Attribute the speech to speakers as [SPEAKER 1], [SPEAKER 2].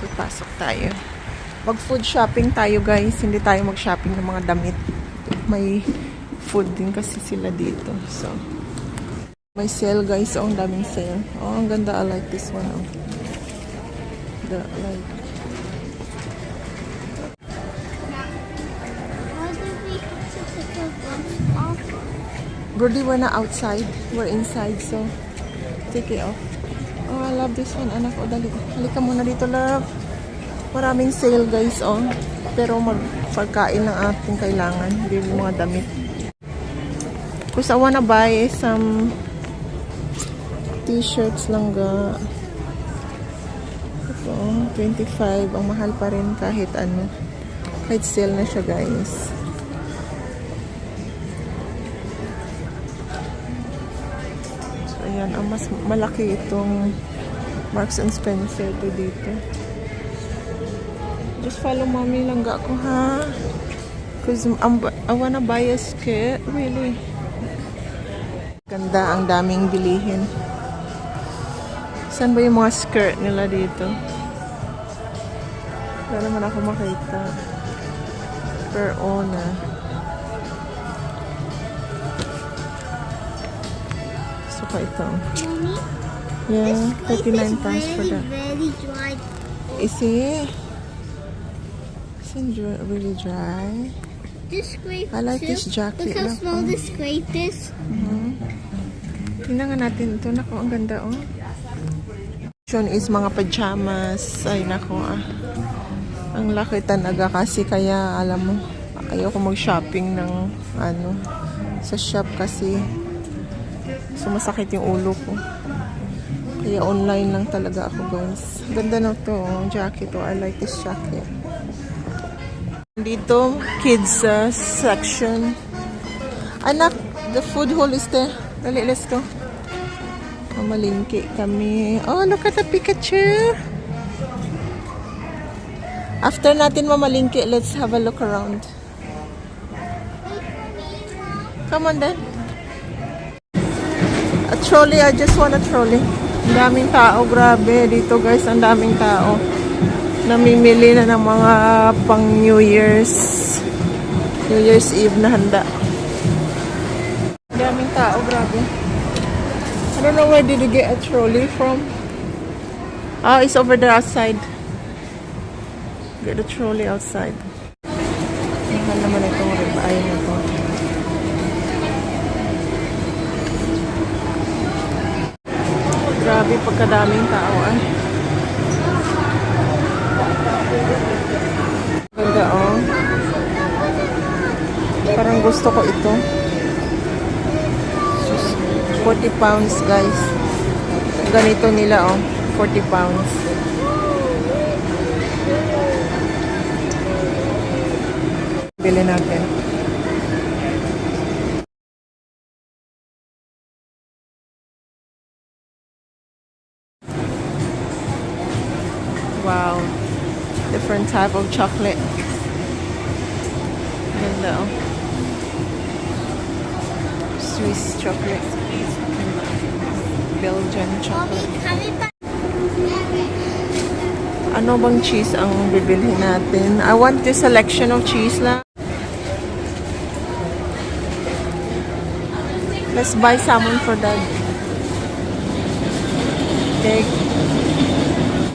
[SPEAKER 1] So, pasok tayo. Mag food shopping tayo guys. Hindi tayo mag shopping ng mga damit. May food din kasi sila dito. So, may sale guys. Oh, ang daming sale. Oh, ang ganda. I like this one. Oh. The, like? Brody, we're not outside. We're inside, so take it off. Oh, I love this one. Anak ko, dali. Halika muna dito, love. Maraming sale, guys, oh. Pero magpagkain ng ating kailangan. Hindi mga damit. Because I wanna buy some t-shirts lang ga. Ito, 25. Ang mahal pa rin kahit ano. Kahit sale na siya, guys. So, ayan. Ang mas malaki itong Marks and Spencer to dito. Just follow mommy lang ga ako, ha? Because I wanna buy a skirt. Really. Ganda. Ang daming bilihin. Saan ba yung mga skirt nila dito? Wala naman ako makita. Per ona. Pa ito. Yeah,
[SPEAKER 2] this grape
[SPEAKER 1] 39
[SPEAKER 2] is
[SPEAKER 1] pounds for that. Is it? Isn't really dry?
[SPEAKER 2] This grape
[SPEAKER 1] I like this jacket
[SPEAKER 2] Look how small
[SPEAKER 1] po.
[SPEAKER 2] this grape is.
[SPEAKER 1] Tingnan nga natin ito. Naku, ang ganda oh. Yun is mga pajamas. Ay, naku ah. Ang laki talaga kasi kaya alam mo, ayoko mag-shopping ng ano, sa shop kasi sumasakit yung ulo ko. Kaya online lang talaga ako guys. Ganda na to, oh, jacket oh. I like this jacket. Dito, kids uh, section. Anak, the food hall is there. Dali, let's go. Mamalingki kami. Oh, look at the Pikachu. After natin mamalingki, let's have a look around. Come on then. Trolley, I just want a trolley. Ang daming tao, grabe. Dito guys, ang daming tao. Namimili na ng mga pang New Year's New Year's Eve na handa. Ang daming tao, grabe. I don't know where did you get a trolley from. Oh, it's over there outside. Get the trolley outside. Mahal naman itong ribeye na to. Grabe pagkadaming tao ah. Ganda oh. Parang gusto ko ito. 40 pounds guys. Ganito nila oh. 40 pounds. Bili natin. Wow. Different type of chocolate. Ganda oh. Swiss chocolate. Belgian chocolate. Ano bang cheese ang bibilhin natin? I want this selection of cheese lang. Let's buy salmon for dad. Okay.